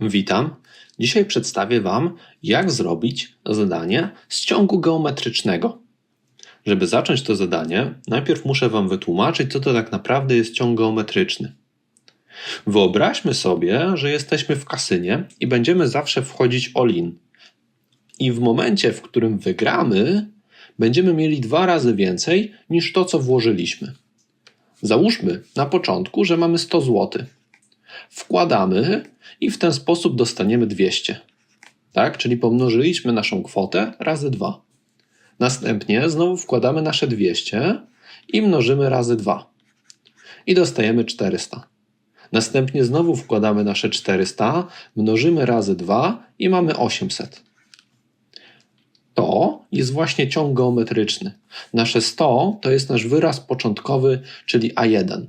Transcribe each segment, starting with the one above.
Witam. Dzisiaj przedstawię Wam, jak zrobić zadanie z ciągu geometrycznego. Żeby zacząć to zadanie, najpierw muszę Wam wytłumaczyć, co to tak naprawdę jest ciąg geometryczny. Wyobraźmy sobie, że jesteśmy w kasynie i będziemy zawsze wchodzić all-in. I w momencie, w którym wygramy, będziemy mieli dwa razy więcej niż to, co włożyliśmy. Załóżmy na początku, że mamy 100 zł. Wkładamy i w ten sposób dostaniemy 200. Tak? Czyli pomnożyliśmy naszą kwotę razy 2. Następnie znowu wkładamy nasze 200 i mnożymy razy 2. I dostajemy 400. Następnie znowu wkładamy nasze 400, mnożymy razy 2 i mamy 800. To jest właśnie ciąg geometryczny. Nasze 100 to jest nasz wyraz początkowy, czyli A1.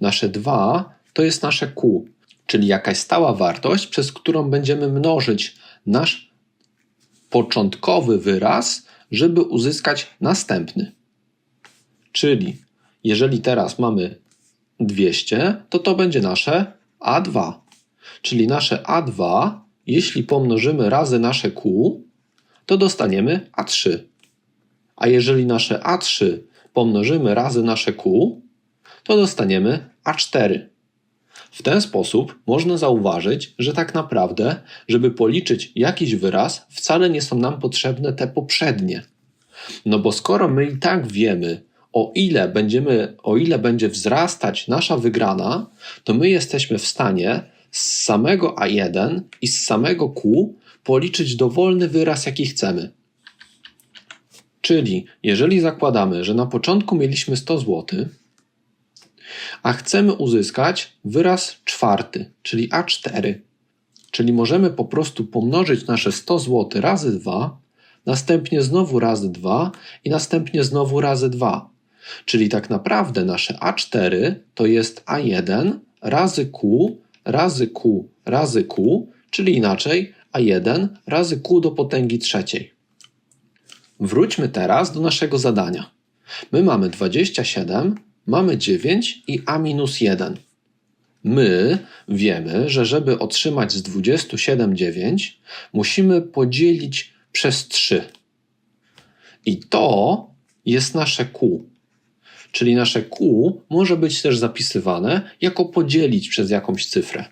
Nasze 2 to jest nasze Q, czyli jakaś stała wartość, przez którą będziemy mnożyć nasz początkowy wyraz, żeby uzyskać następny. Czyli jeżeli teraz mamy 200, to to będzie nasze A2. Czyli nasze A2, jeśli pomnożymy razy nasze Q, to dostaniemy A3. A jeżeli nasze A3 pomnożymy razy nasze Q, to dostaniemy A4. W ten sposób można zauważyć, że tak naprawdę, żeby policzyć jakiś wyraz, wcale nie są nam potrzebne te poprzednie. No bo skoro my i tak wiemy, o ile, będziemy, o ile będzie wzrastać nasza wygrana, to my jesteśmy w stanie z samego A1 i z samego Q policzyć dowolny wyraz, jaki chcemy. Czyli jeżeli zakładamy, że na początku mieliśmy 100 zł, a chcemy uzyskać wyraz czwarty, czyli A4, czyli możemy po prostu pomnożyć nasze 100 zł razy 2, następnie znowu razy 2 i następnie znowu razy 2. Czyli tak naprawdę nasze A4 to jest A1 razy Q razy Q razy Q, czyli inaczej A1 razy Q do potęgi trzeciej. Wróćmy teraz do naszego zadania. My mamy 27, mamy 9 i A minus 1. My wiemy, że żeby otrzymać z 27 9, musimy podzielić przez 3. I to jest nasze Q. Czyli nasze Q może być też zapisywane jako podzielić przez jakąś cyfrę.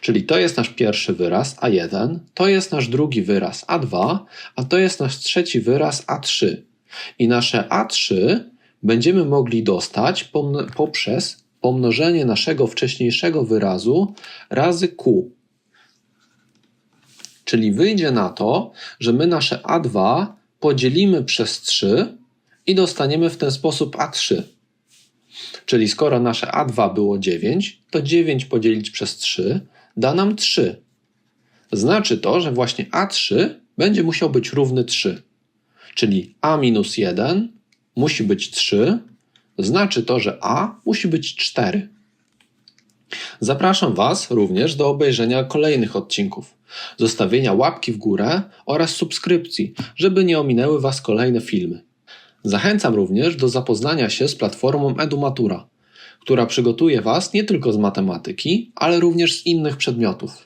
Czyli to jest nasz pierwszy wyraz A1, to jest nasz drugi wyraz A2, a to jest nasz trzeci wyraz A3. I nasze A3 będziemy mogli dostać poprzez pomnożenie naszego wcześniejszego wyrazu razy Q. Czyli wyjdzie na to, że my nasze A2 podzielimy przez 3 i dostaniemy w ten sposób A3. Czyli skoro nasze A2 było 9, to 9 podzielić przez 3 da nam 3. Znaczy to, że właśnie A3 będzie musiał być równy 3. Czyli A minus 1 musi być 3, znaczy to, że A musi być 4. Zapraszam Was również do obejrzenia kolejnych odcinków, zostawienia łapki w górę oraz subskrypcji, żeby nie ominęły Was kolejne filmy. Zachęcam również do zapoznania się z platformą Edumatura, która przygotuje Was nie tylko z matematyki, ale również z innych przedmiotów.